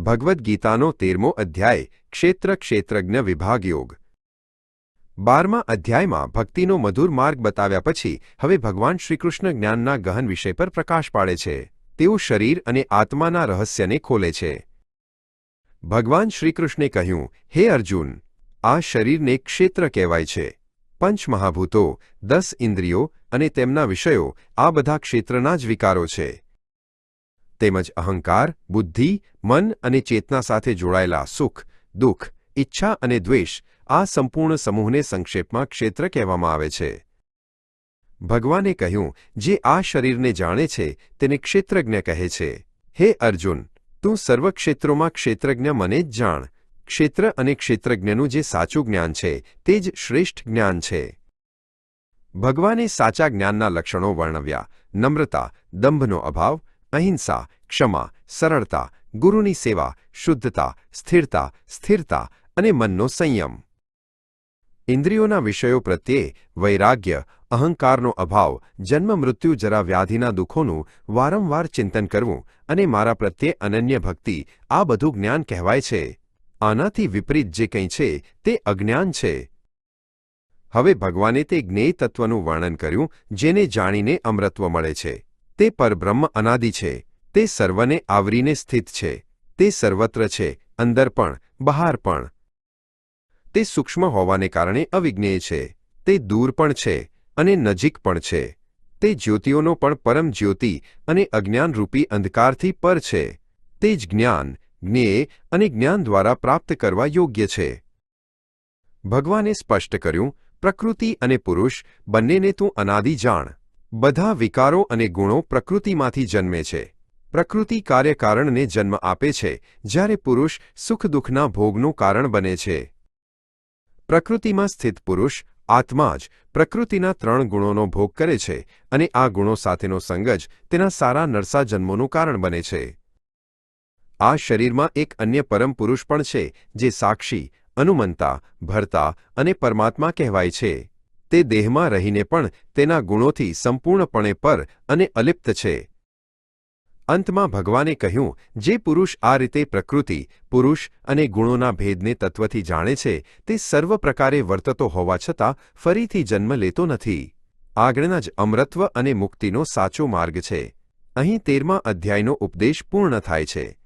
ભગવદ્ ગીતાનો તેરમો અધ્યાય, ક્ષેત્ર ક્ષેત્રજ્ઞ વિભાગ યોગ બારમા અધ્યાયમાં ભક્તિનો મધુર માર્ગ બતાવ્યા પછી, હવે ભગવાન શ્રીકૃષ્ણ જ્ઞાનના ગહન વિષય પર પ્રકાશ પાડે છે. તેઓ શરીર અને આત્માના રહસ્યને ખોલે છે. ભગવાન શ્રીકૃષ્ણે કહ્યું, હે અર્જુન, આ શરીરને ક્ષેત્ર કહેવાય છે. પંચમહાભૂતો, દસ ઇન્દ્રિયો અને તેમના વિષયો આ બધા ક્ષેત્રના જ વિકારો છે. તેમજ અહંકાર, બુદ્ધિ, મન અને ચેતના સાથે જોડાયેલા સુખ, દુઃખ, ઈચ્છા અને દ્વેષ આ સંપૂર્ણ સમૂહને સંક્ષેપમાં ક્ષેત્ર કહેવામાં આવે છે. ભગવાને કહ્યું, જે આ શરીરને જાણે છે, તેને ક્ષેત્રજ્ઞ કહે છે. હે અર્જુન, તું સર્વ ક્ષેત્રોમાં ક્ષેત્રજ્ઞ મને જ જાણ. ક્ષેત્ર અને ક્ષેત્રજ્ઞનું જે સાચું જ્ઞાન છે, તે જ શ્રેષ્ઠ જ્ઞાન છે. ભગવાને સાચા જ્ઞાનના લક્ષણો વર્ણવ્યા. નમ્રતા, દંભનો અભાવ અહિંસા ક્ષમા સરળતા ગુરુની સેવા શુદ્ધતા સ્થિરતા સ્થિરતા અને મનનો સંયમ ઇન્દ્રિયોના વિષયો પ્રત્યે વૈરાગ્ય અહંકારનો અભાવ જન્મ મૃત્યુ જરા વ્યાધિના દુઃખોનું વારંવાર ચિંતન કરવું અને મારા પ્રત્યે અનન્ય ભક્તિ આ બધું જ્ઞાન કહેવાય છે આનાથી વિપરીત જે કંઈ છે તે અજ્ઞાન છે હવે ભગવાને તે જ્ઞેય તત્વનું વર્ણન કર્યું જેને જાણીને અમરત્વ મળે છે તે પરબ્રહ્મ અનાદિ છે, તે સર્વને આવરીને સ્થિત છે, તે સર્વત્ર છે, અંદર પણ, બહાર પણ. તે સૂક્ષ્મ હોવાને કારણે અવિજ્ઞેય છે, તે દૂર પણ છે અને નજીક પણ છે. તે જ્યોતિઓનો પણ પરમ જ્યોતિ અને અજ્ઞાનરૂપી અંધકારથી પર છે. તે જ જ્ઞાન, જ્ઞેય અને જ્ઞાન દ્વારા પ્રાપ્ત કરવા યોગ્ય છે. ભગવાને સ્પષ્ટ કર્યું, પ્રકૃતિ અને પુરુષ બંનેને તું અનાદિ જાણ. બધા વિકારો અને ગુણો પ્રકૃતિમાંથી જન્મે છે. પ્રકૃતિ કાર્યકારણને જન્મ આપે છે, જ્યારે પુરુષ સુખ દુઃખના ભોગનું કારણ બને છે. પ્રકૃતિમાં સ્થિત પુરુષ, આત્મા જ પ્રકૃતિના ત્રણ ગુણોનો ભોગ કરે છે અને આ ગુણો સાથેનો સંગજ તેના સારા નરસા જન્મોનું કારણ બને છે. આ શરીરમાં એક અન્ય પરમ પુરુષ પણ છે, જે સાક્ષી અનુમંતા ભરતા અને પરમાત્મા કહેવાય છે. તે દેહમાં રહીને પણ તેના ગુણોથી સંપૂર્ણપણે પર અને અલિપ્ત છે. અંતમાં ભગવાને કહ્યું, જે પુરુષ આ રીતે પ્રકૃતિ, પુરુષ અને ગુણોના ભેદને તત્વથી જાણે છે, તે સર્વ પ્રકારે વર્તતો હોવા છતાં ફરીથી જન્મ લેતો નથી. આગળના જ અમરત્વ અને મુક્તિનો સાચો માર્ગ છે. અહીં તેરમા અધ્યાયનો ઉપદેશ પૂર્ણ થાય છે.